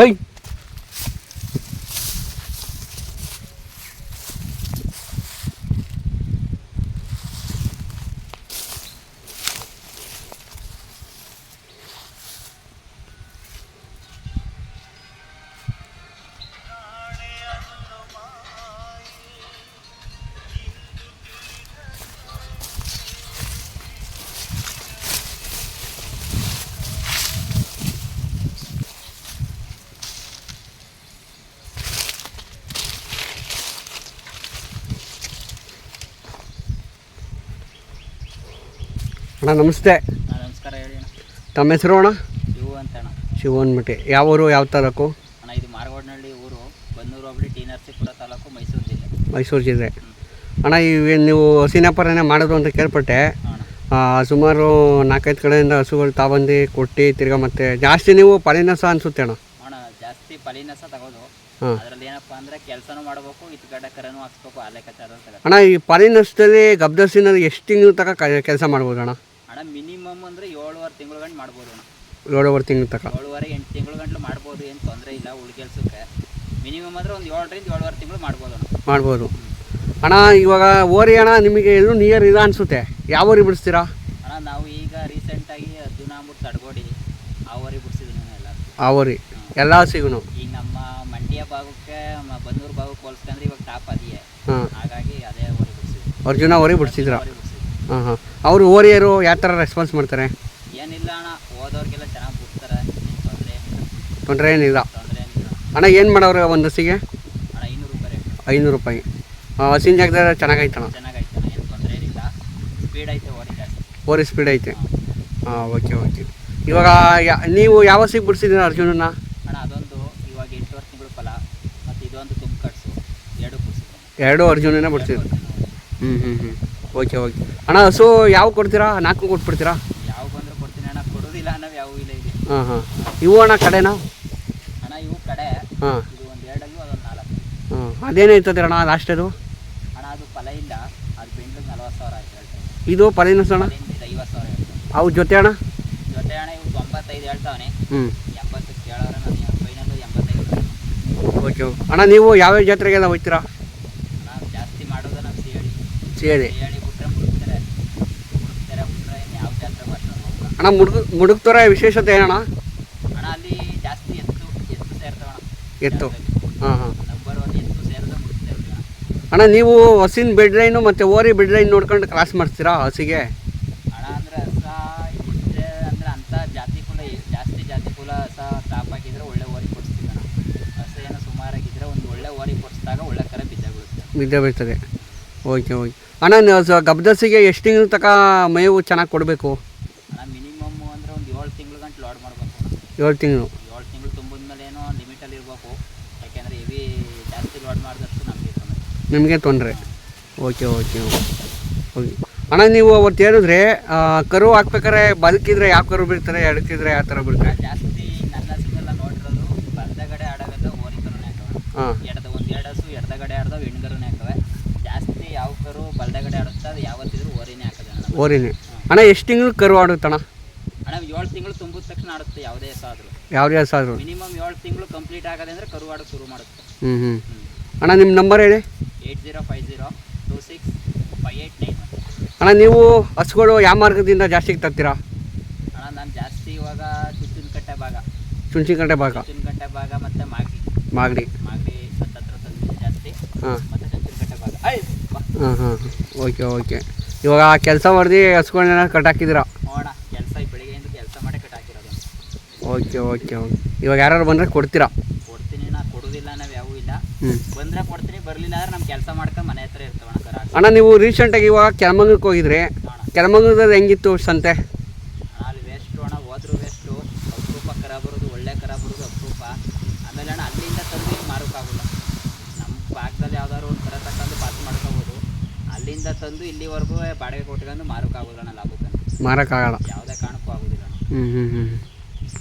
High ಅಣ್ಣ ನಮಸ್ತೆ. ನಮಸ್ಕಾರ ಹೇಳಿ ತಮ್ಮ ಹೆಸರು ಅಣ್ಣ? ಶಿವು ಅಂತ ಅಣ್ಣ. ಶಿವ ಅಂದ್ಬಿಟ್ಟು. ಯಾವ ಊರು ಯಾವ ತಾಲೂಕು? ಅಣ್ಣ ಇದು ಮಾರಗೋಡ್ನಹಳ್ಳಿ ಊರು. ಬನ್ನೂರು ಹೋಬಳಿ ಟಿ ಕೂಡ ತಾಲೂಕು ಮೈಸೂರು ಜಿಲ್ಲೆ. ಮೈಸೂರು ಜಿಲ್ಲೆ. ಅಣ್ಣ ಈ ನೀವು ಹಸಿನಪರನೇ ಮಾಡೋದು ಅಂತ ಕೇಳ್ಪಟ್ಟೆ. ಸುಮಾರು ನಾಲ್ಕೈದು ಕಡೆಯಿಂದ ಹಸುಗಳು ತಾಬಂದು ಕೊಟ್ಟು ತಿರ್ಗಾ ಮತ್ತೆ ಜಾಸ್ತಿ ನೀವು ಪಲಿನಸ ಅನಿಸುತ್ತೆ ಅಣ್ಣ. ಅಣ್ಣ ಜಾಸ್ತಿ ಪಲಿನಸ ತಗೋದು. ಅದರಲ್ಲಿ ಏನಪ್ಪ ಅಂದ್ರೆ ಕೆಲಸನೂ ಮಾಡಬೇಕು ಇದು ಕಡೆ ಕರೆನೂ ಹಾಕ್ಸ್ಬೇಕು ಆ ಲೆಕ್ಕಾಚಾರ ಅಣ್ಣ ಈ ಪಲಿನಸದಲ್ಲಿ ಗಬ್ದಸಿನಲ್ಲಿ ಎಷ್ಟು ತಿಂಗಳು ತನಕ ಕೆಲಸ ಮಾಡ್ಬೋದು ಅಣ್ಣ ಅಣ್ಣ ಮಿನಿಮಮ್ ಅಂದ್ರೆ ಏಳುವರೆ ತಿಂಗಳು ಗಂಟು ಮಾಡ್ಬೋದು ಅಣ್ಣ. ಏಳುವರೆ ತಿಂಗಳ ತನಕ? ಏಳುವರೆ ಎಂಟು ತಿಂಗಳು ಗಂಟಲು ಮಾಡ್ಬೋದು ಏನು ತೊಂದರೆ ಇಲ್ಲ ಉಳ್ ಕೆಲ್ಸಕ್ಕೆ. ಮಿನಿಮಮ್ ಅಂದ್ರೆ ಒಂದು ಏಳರಿಂದ ಏಳುವರೆ ತಿಂಗಳು ಮಾಡ್ಬೋದು ಅಣ್ಣ. ಮಾಡ್ಬೋದು. ಅಣ್ಣ ಇವಾಗ ಓರಿ ಅಣ್ಣ ನಿಮಗೆ ಎಲ್ಲೂ ನಿಯರ್ ಇಲ್ಲ ಅನ್ಸುತ್ತೆ. ಯಾವ ಊರಿಗೆ ಬಿಡಿಸ್ತೀರಾ? ಅಣ್ಣ ನಾವು ಈಗ ರೀಸೆಂಟಾಗಿ ಹದಿನ ಅಂದ್ಬಿಟ್ಟು ತಡ್ಗೋಡಿ ಆ ಊರಿ ಬಿಡ್ಸಿದ್ದೀನಿ ಎಲ್ಲ ಆ ಊರಿ ಎಲ್ಲ ಸಿಗುನು ಈಗ ನಮ್ಮ ಮಂಡ್ಯ ಭಾಗಕ್ಕೆ ಮ- ಬನ್ನೂರು ಭಾಗಕ್ಕೆ ಹೋಲಿಸ್ಕೊಂಡ್ರೆ ಇವಾಗ ಟಾಪ್ ಅದೇ ಹಾಂ. ಹಾಗಾಗಿ ಅದೇ ಊರಿಗೆ ಬಿಡ್ಸಿದ್ವಿ ಅರ್ಜುನ ಓರಿ ಬಿಡಿಸಿದ್ರ? ಬಿಡ್ಸಿದ್ವಿ ಹಾಂ ಹಾಂ ಅವರು ಓರಿಯರು ಯಾವ ಥರ ರೆಸ್ಪಾನ್ಸ್ ಮಾಡ್ತಾರೆ? ಏನಿಲ್ಲ ಅಣ್ಣ ಓದೋರಿಗೆಲ್ಲ ಚೆನ್ನಾಗಿ ಬಿಡ್ತಾರೆ ತೊಂದರೆ ತೊಂದರೆ ಏನಿಲ್ಲ. ತೊಂದರೆ ಏನಿಲ್ಲ. ಅಣ್ಣ ಏನು ಮಾಡೋರು ಒಂದು ಹಸಿಗೆ ಅಣ್ಣ ಐನೂರು ರೂಪಾಯಿ ರೇಟ್. ಐನೂರು ರೂಪಾಯಿ. ಹಸಿನ ಜಾಗದಾಗ ಚೆನ್ನಾಗೈತಣ್ಣ ಚೆನ್ನಾಗೈತೆ ಅಣ್ಣ ಏನು ತೊಂದರೆ ಏನಿಲ್ಲ. ಸ್ಪೀಡ್ ಐತೆ ಓಡಿ ಜಾಸ್ತಿ. ಓರಿ ಸ್ಪೀಡ್ ಐತೆ. ಹಾಂ ಓಕೆ ಓಕೆ ಇವಾಗ ಯಾ- ನೀವು ಯಾವ ಹಸಿಗೆ ಬಿಡಿಸಿದ್ದೀರ ಅರ್ಜುನನ್ನ? ಅಣ್ಣ ಅದೊಂದು ಇವಾಗ ಎಂಟೂವರೆ ತಿಂಗಳು ಫಲ ಮತ್ತು ಇದೊಂದು ತುಂಬ ಕಟ್ಸು. ಎರಡು ಬಿಡ್ಸಿದ್ದೆ ಎರಡು ಅರ್ಜುನನ ಬಿಡಿಸಿದ್ರು ಹ್ಞೂ ಹ್ಞೂ ಹ್ಞೂ ಓಕೆ ಓಕೆ ಅಣ್ಣ ಹಸು ಯಾವ ಕೊಡ್ತೀರಾ? ನಾಲ್ಕು ಕೊಟ್ಬಿಡ್ತೀರಾ? ಯಾವ ಬಂದ್ರೆ ಕೊಡ್ತೀನಿ ಅಣ್ಣ. ಕೊಡೋದಿಲ್ಲ ಅನ್ನೋ ಯಾವ ಇಲ್ಲ ಇದೆ ಹಾಂ ಹಾಂ. ಇವು ಅಣ್ಣ ಕಡೆನಾ? ಅಣ್ಣ ಇವು ಕಡೆ. ಹಾಂ. ಇದು ಒಂದು ಎರಡಲ್ಲೂ ಅದೊಂದು ನಾಲ್ಕು. ಹಾಂ. ಅದೇನೈತದೆ ಅಣ್ಣ ಲಾಸ್ಟ್ ಅದು? ಅಣ್ಣ ಅದು ಫಲ ಇಲ್ಲ. ಅದು ಬೆಂಡ್ಲಿಗೆ ನಲ್ವತ್ತು ಸಾವಿರ ಆಯ್ತು ಇದು ಪಲಿನಸ್ ಅಣ್ಣ? ಐವತ್ತು ಸಾವಿರ ಅವು ಜೊತೆ ಅಣ್ಣ? ಜೊತೆ ಅಣ್ಣ ಇವು ತೊಂಬತ್ತೈದು ಹೇಳ್ತಾವನೆ. ಹ್ಞೂ ಎಂಬತ್ತು ಕೇಳೋರೆ ನಾನು ಫೈನಲ್ಲು ಎಂಬತ್ತೈದು ಓಕೆ ಓಕೆ ಅಣ್ಣ ನೀವು ಯಾವ್ಯಾವ ಜಾತ್ರೆಗೆಲ್ಲ ಹೋಗ್ತೀರಾ? ಜಾಸ್ತಿ ಮಾಡೋದು ನಮ್ಮ ಸಿಹಳಿ ಸಿಹಳಿ ಅಣ್ಣ ಮುಡುಗ ಮುಡುಕ್ತೊರ ವಿಶೇಷತೆ ಏನಣ್ಣ? ಅಣ್ಣ ಅಲ್ಲಿ ಜಾಸ್ತಿ ಎತ್ತು ಎತ್ತು ಸೇರ್ತಾವಣ ಎತ್ತು. ಹಾಂ ಹಾಂ. ನಂಬರ್ ಒನ್ ಎತ್ತು ಮುಡುಕ್ತಾ ಅಣ್ಣ. ನೀವು ಹಸಿನ ಬೆಡ್ ಲೈನು ಮತ್ತು ಓರಿ ಬೆಡ್ ಲೈನ್ ನೋಡ್ಕೊಂಡು ಕ್ರಾಸ್ ಮಾಡ್ತೀರಾ ಹಸಿಗೆ? ಅಣ್ಣ ಅಂದ್ರೆ ಹಸ ಇದ್ರೆ ಅಂದ್ರೆ ಅಂಥ ಜಾತಿ ಕುಲ ಜಾಸ್ತಿ ಜಾತಿ ಕುಲ ಹಸ ಟಾಪ್ ಹಾಕಿದ್ರೆ ಒಳ್ಳೆ ಓರಿ ಕೊಡಿಸ್ತೀವಿ ಅಣ್ಣ. ಹಸ ಏನೋ ಸುಮಾರಾಗಿದ್ರೆ ಒಂದು ಒಳ್ಳೆ ಓರಿ ಕೊಡಿಸಿದಾಗ ಒಳ್ಳೆ ಕರೆ ಬಿದ್ದ ಬೀಳುತ್ತೆ ಬಿದ್ದ ಬೀಳ್ತದೆ. Okay okay. ಅಣ್ಣ ಗಬ್ದಸಿಗೆ ಎಷ್ಟು ತಿಂಗಳು ತನಕ ಮೇವು ಚೆನ್ನಾಗಿ ಕೊಡಬೇಕು ಅಣ್ಣ ಮಿನಿಮಮ್ ಅಂದ್ರೆ ಒಂದು ಏಳು ತಿಂಗಳು ಗಂಟು ಲೋಡ್ ಮಾಡಬೇಕು ಏಳು ತಿಂಗಳು. ಏಳು ತಿಂಗಳು ತುಂಬಿದ ಮೇಲೆ ಏನೋ ಲಿಮಿಟಲ್ಲಿ ಇರಬೇಕು. ಯಾಕೆಂದರೆ ಇವಿ ಜಾಸ್ತಿ ಲೋಡ್ ಮಾಡಿದಷ್ಟು ನಮಗೆ ತೊಂದರೆ. ನಿಮಗೆ ತೊಂದರೆ. ಓಕೆ ಓಕೆ ಓಕೆ ಅಣ್ಣ ನೀವು ಅವತ್ತು ಹೇಳಿದ್ರೆ ಕರು ಹಾಕ್ಬೇಕಾದ್ರೆ ಬದುಕಿದ್ರೆ ಯಾವ ಕರು ಬೀಳ್ತಾರೆ ಎಡಕಿದ್ರೆ ಯಾವ ಥರ ಬೀಳ್ತಾರೆ? ಜಾಸ್ತಿ ನನ್ನ ಹಸುಗೆಲ್ಲ ನೋಡಿರೋದು ಬಲ್ದಗಡೆ ಓರಿ ಕರೋನೆ ಹಾಕವೆ ಹಾಂ. ಎಡದ ಒಂದು ಎರಡು ಹಸು ಎಡದಗಡೆ ಆಡ್ದವು ಹೆಣ್ಗರುನೇ ಹಾಕವೆ ಜಾಸ್ತಿ ಯಾವ ಕರು ಬಲ್ದಗಡೆ ಆಡುತ್ತೆ ಅದು ಯಾವತ್ತಿದ್ರು ಓರಿನೇ ಹಾಕೋದು ಓರಿನೇ ಅಣ್ಣ ಎಷ್ಟು ತಿಂಗಳು ಕರು ಆಡುತ್ತಣ್ಣ? ತಿಂಗಳು ತುಂಬಿದ ತಕ್ಷಣ ಆಡುತ್ತೆ ಯಾವುದೇ ಹಸ ಆದರೂ. ಯಾವುದೇ ಆದರೂ. ಮಿನಿಮಮ್ ಏಳು ತಿಂಗಳು ಕಂಪ್ಲೀಟ್ ಆಗದೆ ಅಂದರೆ ಕರು ಆಡೋಕೆ ಶುರು ಮಾಡುತ್ತೆ. ಹ್ಞೂ ಹ್ಞೂ ಅಣ್ಣ ನಿಮ್ಮ ನಂಬರ್ ಹೇಳಿ. Eight zero five zero two six five eight nine ಅಣ್ಣ ನೀವು ಹಸುಗಳು ಯಾವ ಮಾರ್ಗದಿಂದ ಜಾಸ್ತಿ ತರ್ತೀರಾ? ಅಣ್ಣ ನಾನು ಜಾಸ್ತಿ ಇವಾಗ ಚುಚ್ಚಿನಕಟ್ಟೆ ಭಾಗ. ಚುಂಚಿಕಂಟೆ ಭಾಗ. ಚುಚ್ಚಿನಕಟ್ಟೆ ಭಾಗ ಮತ್ತು ಮಾಗಿ ಮಾಗಡಿ. ಮಾಗಡಿ ಹತ್ತತ್ರ ತಂದಿದ್ದೀನಿ ಜಾಸ್ತಿ. ಹಾಂ. ಮತ್ತು ಚುಚ್ಚಿನಕಟ್ಟೆ ಭಾಗ. ಬಾ. ಹಾಂ ಹಾಂ ಓಕೆ ಓಕೆ. ಇವಾಗ ಕೆಲಸ ಮಾಡ್ದು ಹಸುಗಳನ್ನ ಕಟ್ಟಾಕಿದ್ದೀರಾ ಓಕೆ ಓಕೆ ಓಕೆ. ಇವಾಗ ಯಾರು ಬಂದರೆ ಕೊಡ್ತೀರಾ? ಕೊಡ್ತೀನಿ ನಾ ಕೊಡೋದಿಲ್ಲ ನಾವು ಯಾವೂ ಇಲ್ಲ. ಬಂದ್ರೆ ಬಂದರೆ ಕೊಡ್ತೀನಿ ಬರಲಿಲ್ಲ ಅಂದ್ರೆ ನಮ್ಮ ಕೆಲಸ ಮಾಡ್ಕೊಂಡು ಮನೆ ಹತ್ರ ಇರ್ತವಣ ಕರ ಅಣ್ಣ ನೀವು ರೀಸೆಂಟಾಗಿ ಇವಾಗ ಕೆಳಮಂಗಕ್ಕೆ ಹೋಗಿದ್ರಿ. ಅಣ್ಣ. ಕೆಳಮಂಗದಲ್ಲಿ ಹೆಂಗಿತ್ತು ಸಂತೆ? ಅಣ್ಣ ಅಲ್ಲಿ ವೇಸ್ಟು ಅಣ್ಣ ಹೋದ್ರು ವೇಸ್ಟು ಅಪರೂಪ ಕರ ಬರೋದು ಒಳ್ಳೆ ಕರ ಬರೋದು ಅಪರೂಪ. ಆಮೇಲೆ ಅಣ್ಣ ಅಲ್ಲಿಂದ ತಂದು ಇಲ್ಲಿ ಮಾರೋಕ್ಕಾಗಲ್ಲ ನಮ್ಮ ಪಾಕದಲ್ಲಿ ಯಾವ್ದಾದ್ರು ಒಂದು ಕರ ತಗೊಂಡು ಪಾಸ್ ಮಾಡ್ಕೋಬೋದು. ಅಲ್ಲಿಂದ ತಂದು ಇಲ್ಲಿವರೆಗೂ ಬಾಡಿಗೆ ಕೊಟ್ಕೊಂಡು ಮಾರೋಕ್ಕಾಗೋಲ್ಲ ಅಣ್ಣ ಲಾಭಕ್ಕೆ. ಮಾರೋಕ್ಕಾಗಲ್ಲ ಯಾವುದೇ ಕಾರಣಕ್ಕೂ ಆಗೋದಿಲ್ಲ ಅಣ್ಣ. ಹ್ಞೂ ಹ್ಞೂ ಹ್ಞೂ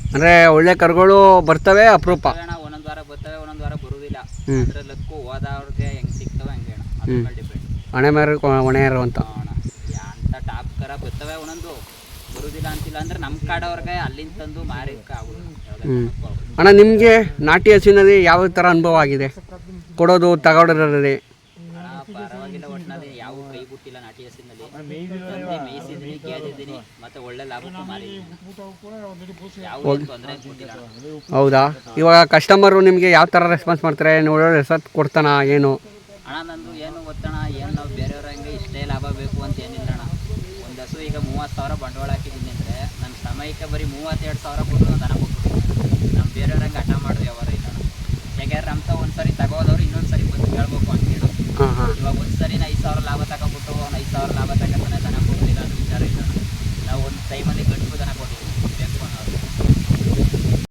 ಅಂದರೆ ಒಳ್ಳೆ ಕರುಗಳು ಬರ್ತವೆ ಅಪರೂಪ. ಅಣ್ಣ ಒಂದೊಂದು ವಾರ ಬರ್ತವೆ ಒಂದೊಂದು ವಾರ ಬರುವುದಿಲ್ಲ ಹ್ಮ್. ಅದ್ರ ಲಕ್ಕು ಹೋದವ್ರಿಗೆ ಹೆಂಗೆ ಸಿಗ್ತವೆ ಹಂಗೆ ಅಣ್ಣ. ಅದ್ರ. ಮೇಲೆ ಡಿಪೆಂಡ್ ಹಣೆ ಮೇಲೆ ಹೊಣೆ ಅಣ್ಣ. ಅಂತ ಟಾಪ್ ಕರ ಬರ್ತವೆ ಒಂದೊಂದು. ಬರುವುದಿಲ್ಲ ಅಂತಿಲ್ಲ ಅಂದ್ರೆ ನಮ್ಮ ಕಾಡವ್ರಿಗೆ ಅಲ್ಲಿಂದ ತಂದು ಮಾರಿಕ. ಅಣ್ಣ ನಿಮಗೆ ನಾಟಿ ಹಸುವಿನಲ್ಲಿ ಯಾವ ಥರ ಅನುಭವ ಆಗಿದೆ? ಕೊಡೋದು ತಗೊಳೋದ್ರಲ್ಲಿ. ಅಣ್ಣ ಪರವಾಗಿಲ್ಲ ಒಟ್ಟಿನಲ್ಲಿ ಯಾವ ಕೈ ಬಿಟ್ಟಿಲ್ಲ ನಾಟಿ ಹಸಿನಲ್ಲಿ. ತಂದು ಮೇಯಿಸಿದ್ದೀನಿ ಕೇಳಿದ್ದೀನಿ. ಮತ್ತೆ ಒಳ್ಳೆ ಲಾಭಕ್ಕೂ ಮಾರಿದ್ದೀನಿ ಯಾವುದೇ ತೊಂದರೆ ಕೊಟ್ಟಿಲ್ಲ. ಹೌದಾ? ಇವಾಗ ಕಸ್ಟಮರು ನಿಮಗೆ ಯಾವ ಥರ ರೆಸ್ಪಾನ್ಸ್ ಮಾಡ್ತಾರೆ? ಒಳ್ಳೆ ಹೆಸರು ಕೊಡ್ತಾನ ಏನು? ಅಣ್ಣ ನಂದು ಏನು ಗೊತ್ತಣ ಏನು ನಾವು ಬೇರೆಯವ್ರ ಹಂಗೆ ಇಷ್ಟೇ ಲಾಭ ಬೇಕು ಅಂತ ಏನಿಲ್ಲ ಅಣ್ಣ. ಒಂದು ಹಸು ಈಗ ಮೂವತ್ತು ಸಾವಿರ ಬಂಡವಾಳ ಹಾಕಿದ್ದೀನಿ ಅಂದರೆ ನನ್ನ ಸಮಯಕ್ಕೆ ಬರೀ ಮೂವತ್ತೆರಡು ಸಾವಿರ ಕೊಟ್ಟು ನಾನು ದನ ಕೊಟ್ಟು ನಮ್ಮ ಬೇರೆಯವ್ರ ಹಂಗೆ ಹಠ ಮಾಡೋದು ವ್ಯವಹಾರ ಇಲ್ಲ ಅಣ್ಣ. ಯಾಕೆಂದ್ರೆ ಒಂದು ಸರಿ ತಗೋದ